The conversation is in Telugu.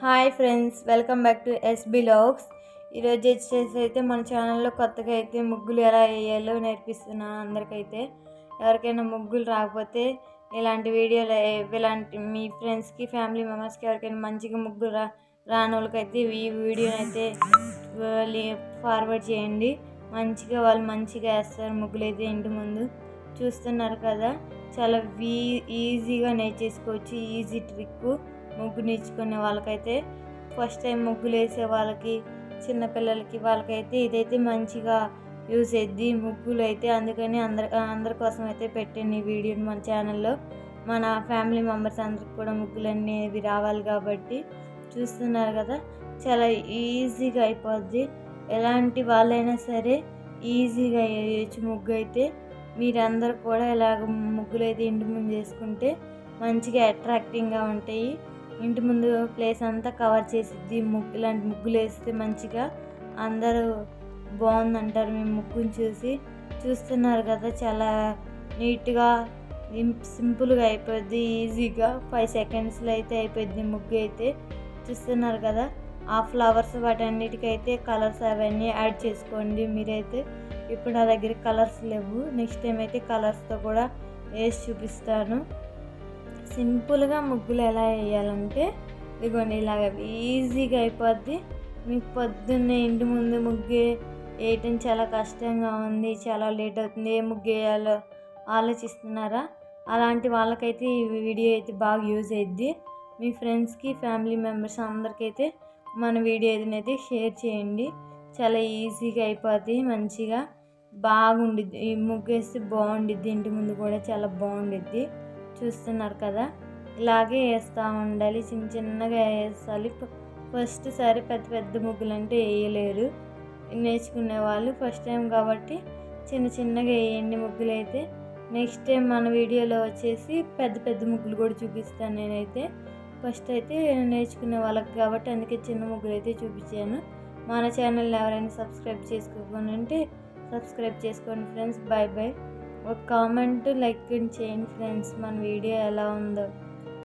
Hi friends welcome back to SB logs. ఈరోజు వచ్చేసి అయితే మన ఛానల్లో కొత్తగా అయితే ముగ్గులు ఎలా వేయాలో నేర్పిస్తున్నాను అందరికైతే. ఎవరికైనా ముగ్గులు రాకపోతే ఇలాంటి వీడియోలు ఇలాంటి మీ ఫ్రెండ్స్కి ఫ్యామిలీ మెంబర్స్కి ఎవరికైనా మంచిగా ముగ్గులు రా రాని వాళ్ళకైతే ఈ వీడియోని అయితే ఫార్వర్డ్ చేయండి. మంచిగా వాళ్ళు మంచిగా వేస్తారు ముగ్గులు అయితే ఇంటి ముందు. చూస్తున్నారు కదా చాలా వీ ఈజీగా నేర్చేసుకోవచ్చు ఈజీ ట్రిక్ ముగ్గు నేర్చుకునే వాళ్ళకైతే ఫస్ట్ టైం ముగ్గులు వేసే వాళ్ళకి చిన్నపిల్లలకి వాళ్ళకైతే ఇదైతే మంచిగా యూజ్ అయ్యిద్ది ముగ్గులు అయితే అందుకని అందరి అందరి కోసం అయితే పెట్టండి ఈ వీడియోని మన ఛానల్లో. మన ఫ్యామిలీ మెంబర్స్ అందరికి కూడా ముగ్గులు అనేవి రావాలి కాబట్టి చూస్తున్నారు కదా. చాలా ఈజీగా అయిపోద్ది. ఎలాంటి వాళ్ళైనా సరే ఈజీగా వేయచ్చు ముగ్గు అయితే. మీరందరూ కూడా ఇలాగ ముగ్గులు అయితే ఇంటి ముందు చేసుకుంటే మంచిగా అట్రాక్టింగ్గా ఉంటాయి. ఇంటి ముందు ప్లేస్ అంతా కవర్ చేసిద్ది. ముగ్గు ఇలాంటి ముగ్గులు వేస్తే మంచిగా అందరూ బాగుందంటారు. మేము ముగ్గుని చూసి చూస్తున్నారు కదా చాలా నీట్గా సింపుల్గా అయిపోద్ది ఈజీగా. ఫైవ్ సెకండ్స్లో అయితే అయిపోద్ది ముగ్గు అయితే చూస్తున్నారు కదా. ఆ ఫ్లవర్స్ వాటన్నిటికైతే కలర్స్ అవన్నీ యాడ్ చేసుకోండి. మీరైతే ఇప్పుడు నా దగ్గర కలర్స్ లేవు. నెక్స్ట్ టైం అయితే కలర్స్తో కూడా వేసి చూపిస్తాను. సింపుల్గా ముగ్గులు ఎలా వేయాలంటే ఇదిగోండి ఇలాగ ఈజీగా అయిపోద్ది. మీకు పొద్దున్నే ఇంటి ముందు ముగ్గు వేయటం చాలా కష్టంగా ఉంది చాలా లేట్ అవుతుంది. ఏ ముగ్గు వేయాలో ఆలోచిస్తున్నారా? అలాంటి వాళ్ళకైతే ఈ వీడియో అయితే బాగా యూజ్ అయ్యిద్ది మీ ఫ్రెండ్స్కి ఫ్యామిలీ మెంబర్స్ అందరికైతే మన వీడియో అయితే షేర్ చేయండి. చాలా ఈజీగా అయిపోద్ది మంచిగా బాగుండిద్ది. ఈ ముగ్గు వేస్తే బాగుండిద్ది ఇంటి ముందు కూడా చాలా బాగుండిద్ది. చూస్తున్నారు కదా? ఇలాగే వేస్తూ ఉండాలి. చిన్న చిన్నగా వేసాలి ఫస్ట్ సారి పెద్ద పెద్ద ముగ్గులు అంటే వేయలేరు. నేర్చుకునే వాళ్ళు ఫస్ట్ టైం కాబట్టి చిన్న చిన్నగా వేయండి ముగ్గులు అయితే నెక్స్ట్ టైం మన వీడియోలో వచ్చేసి పెద్ద పెద్ద ముగ్గులు కూడా చూపిస్తాను నేనైతే. ఫస్ట్ అయితే నేర్చుకునే వాళ్ళకి కాబట్టి అందుకే చిన్న ముగ్గులు అయితే చూపించాను. మన ఛానల్ ఎవరైనా సబ్స్క్రైబ్ చేసుకోకుండా ఉంటే సబ్స్క్రైబ్ చేసుకోండి ఫ్రెండ్స్. బాయ్ బాయ్ ఒక కామెంట్ లైక్ చేయండి ఫ్రెండ్స్ మన వీడియో ఎలా ఉందో.